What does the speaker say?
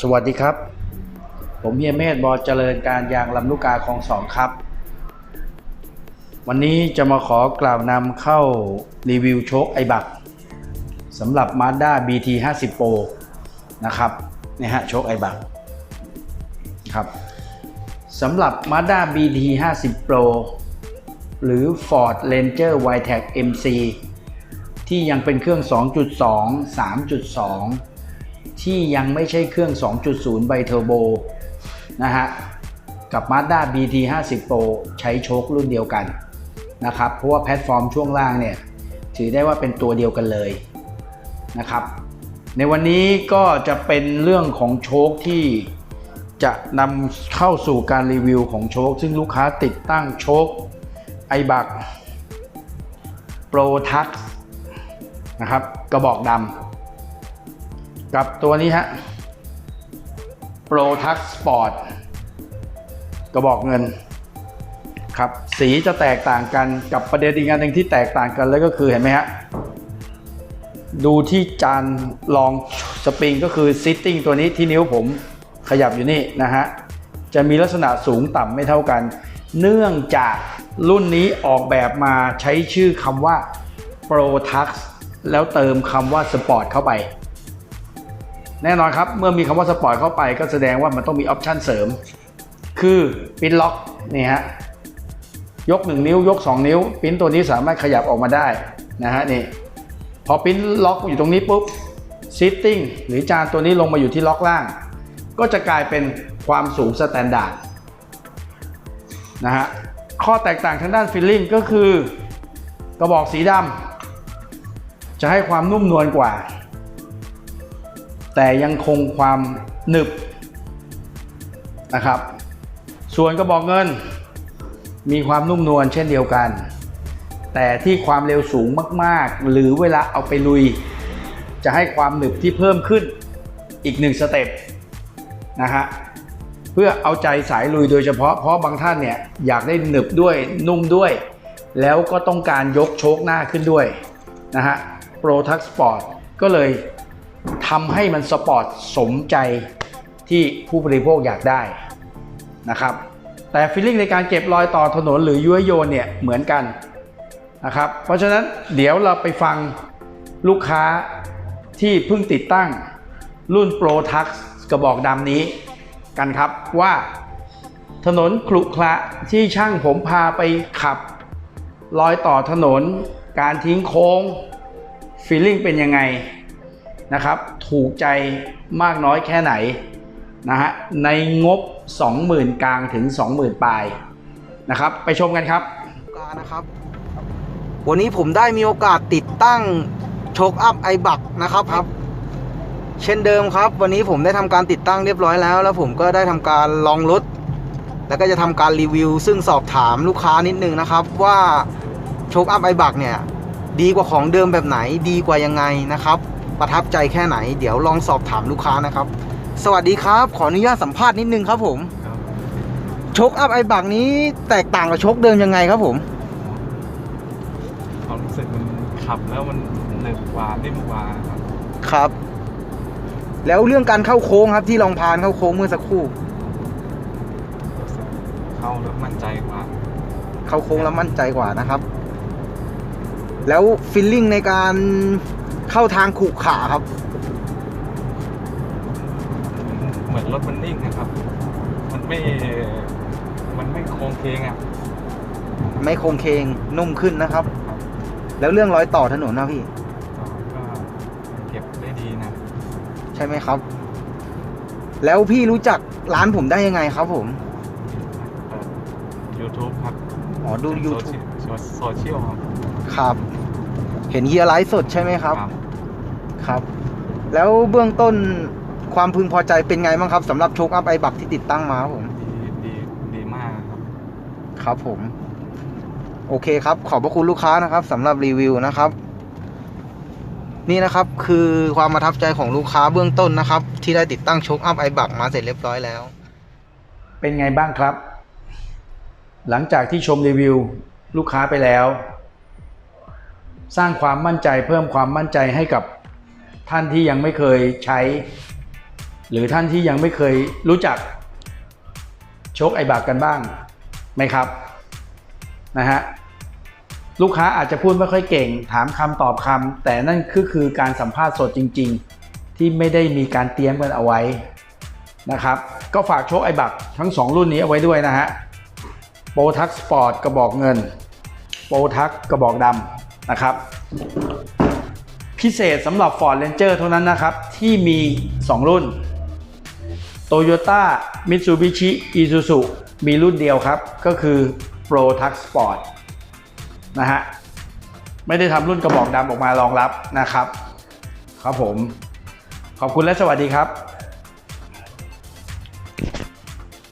สวัสดีครับ ผมเฮียเมธบอเจริญการยางลำลูกกาคลองสองครับ วันนี้จะมาขอกล่าวนำเข้ารีวิวโชคไอบักสำหรับ Mazda BT 50 Pro นะครับนี่ฮะโชคไอบักครับสำหรับ Mazda BT 50 Pro หรือ Ford Ranger Witec MC ที่ยังเป็นเครื่อง 2.2 3.2 ที่ยังไม่ใช่เครื่อง 2.0 ไบเทอร์โบนะฮะกับ Mazda BT 50 Pro ใช้โชครุ่นเดียวกันนะครับ เพราะว่าแพลตฟอร์มช่วงล่างเนี่ยถือได้ว่าเป็นตัวเดียวกันเลยนะครับ ในวันนี้ก็จะเป็นเรื่องของโชคที่จะนำเข้าสู่การรีวิวของโชค ซึ่งลูกค้าติดตั้งโชคไอบักโปรทักนะครับกระบอกดำ กับตัวนี้ฮะ Pro Tux Sport กระบอกเงินครับสีจะแตกต่างกันกับประเด็นอีกอันหนึ่งที่แตกต่างกันเลยก็คือเห็นไหมฮะดูที่จานรองสปริงก็คือ Sitting ตัวนี้ที่นิ้วผมขยับอยู่นี่นะฮะจะมีลักษณะสูงต่ำไม่เท่ากัน เนื่องจากรุ่นนี้ออกแบบมาใช้ชื่อคำว่า Pro Tux แล้วเติมคำว่า Sport เข้าไป แน่นอนครับ เมื่อมีคำว่าสปอร์ตเข้าไปก็แสดงว่ามันต้องมีออปชันเสริม คือปิ้นล็อกนี่ฮะยก 1 นิ้วยก 2 นิ้วปิ้นตัวนี้สามารถขยับออกมาได้นะฮะนี่พอปิ้นล็อกอยู่ตรงนี้ปุ๊บซิตติ้งหรือจานตัวนี้ลงมาอยู่ที่ล็อกล่าง ก็จะกลายเป็นความสูงสแตนดาร์ดนะฮะข้อแตกต่างทางด้านฟิลลิ่งก็คือกระบอกสีดำจะให้ความนุ่มนวลกว่า แต่ยังคงความหนึบนะครับ ส่วนกระบอกเงิน มีความนุ่มนวลเช่นเดียวกัน แต่ที่ความเร็วสูงมากๆ หรือเวลาเอาไปลุย จะให้ความหนึบที่เพิ่มขึ้นอีกหนึ่งสเต็ปนะฮะเพื่อเอาใจสายลุยโดยเฉพาะเพราะบางท่านเนี่ยอยากได้หนึบด้วยนุ่มด้วย แล้วก็ต้องการยกโชคหน้าขึ้นด้วยนะฮะ Pro Tux Sport ก็เลย ทำให้มันสปอร์ตสมใจที่ผู้บริโภคอยากได้นะครับแต่ฟีลลิ่งในการเก็บรอยต่อถนนหรือยุ้ยโยนเนี่ยเหมือนกันนะครับเพราะฉะนั้นเดี๋ยวเราไปฟังลูกค้าที่เพิ่งติดตั้งรุ่น Pro Tux กระบอกดำนี้กันครับว่าถนนขรุขระที่ช่างผมพาไปขับ รอยต่อถนน การทิ้งโค้งฟีลลิ่งเป็นยังไง นะครับ ถูกใจมากน้อยแค่ไหนนะฮะในงบ 20,000 กลางถึง 20,000 ปลายนะครับ ไปชมกันครับการนะครับ วันนี้ผมได้มีโอกาสติดตั้งโชคอัพไอบักนะครับครับ เช่นเดิมครับ วันนี้ผมได้ทำการติดตั้งเรียบร้อยแล้ว แล้วผมก็ได้ทำการลองรถแล้วก็จะทำการรีวิว ซึ่งสอบถามลูกค้านิดนึงนะครับว่าโชคอัพไอบักเนี่ยดีกว่าของเดิมแบบไหนดีกว่ายังไงนะครับ ประทับใจแค่ไหน เดี๋ยวลองสอบถามลูกค้านะครับ สวัสดีครับ ขออนุญาตสัมภาษณ์นิดนึงครับผมโชคอัพไอบักนี้แตกต่างกับโชคเดิมยังไงครับผมความรู้สึกมันขับแล้วมันหนึบกว่านิ่มกว่าครับครับ แล้วเรื่องการเข้าโค้งครับที่ลองพานเข้าโค้งเมื่อสักครู่รู้สึกเข้าแล้วมั่นใจกว่าเข้าโค้งแล้วมั่นใจกว่านะครับ แล้วฟิลลิ่งในการ เข้าทางขรุขระครับ เหมือนรถมันนิ่งนะครับ มันไม่ มันไม่โค้งเคงอะไม่โค้งเคงนุ่มขึ้นนะครับครับ แล้วเรื่องรอยต่อถนนนะพี่ก็ก็เก็บได้ดีนะ ใช่ไหมครับ แล้วพี่รู้จักร้านผมได้ยังไงครับผมเปิด YouTube ครับอ๋อดูเป็น YouTube โซเชียลโซเชียลครับ ครับ เห็นเฮียไลฟ์สดใช่ไหมครับครับ ครับ แล้วเบื้องต้นความพึงพอใจเป็นไงบ้างครับสำหรับโชคอัพไอบักที่ติดตั้งมาครับผม ดีดีดีมากครับ ครับผม โอเคครับ ขอบพระคุณลูกค้านะครับสำหรับรีวิวนะครับ นี่นะครับคือความประทับใจของลูกค้าเบื้องต้นนะครับ ที่ได้ติดตั้งโชคอัพไอบักมาเสร็จเรียบร้อยแล้ว เป็นไงบ้างครับ หลังจากที่ชมรีวิวลูกค้าไปแล้ว สร้างความมั่นใจเพิ่มความมั่นใจให้กับ ท่านที่ยังไม่เคยใช้ หรือท่านที่ยังไม่เคยรู้จักโชคไอบักกันบ้างไหมครับนะฮะลูกค้าอาจจะพูดไม่ค่อยเก่ง ถามคำตอบคำแต่นั่นคือคือการสัมภาษณ์สดจริง ๆ ที่ไม่ได้มีการเตรียมกันเอาไว้นะครับ ก็ฝากโชคไอบักทั้ง 2 รุ่นนี้เอาไว้ด้วยนะฮะโปรทักสปอร์ตกระบอกเงินโปรทักกระบอกดำนะครับ พิเศษสำหรับ Ford Ranger เท่านั้นนะครับ ที่มี 2 รุ่น Toyota Mitsubishi Isuzu มีรุ่นเดียวครับ ก็คือ Pro Truck Sport นะฮะ ไม่ได้ทำรุ่นกระบอกดำออกมารองรับนะครับ ครับผม ขอบคุณและสวัสดีครับ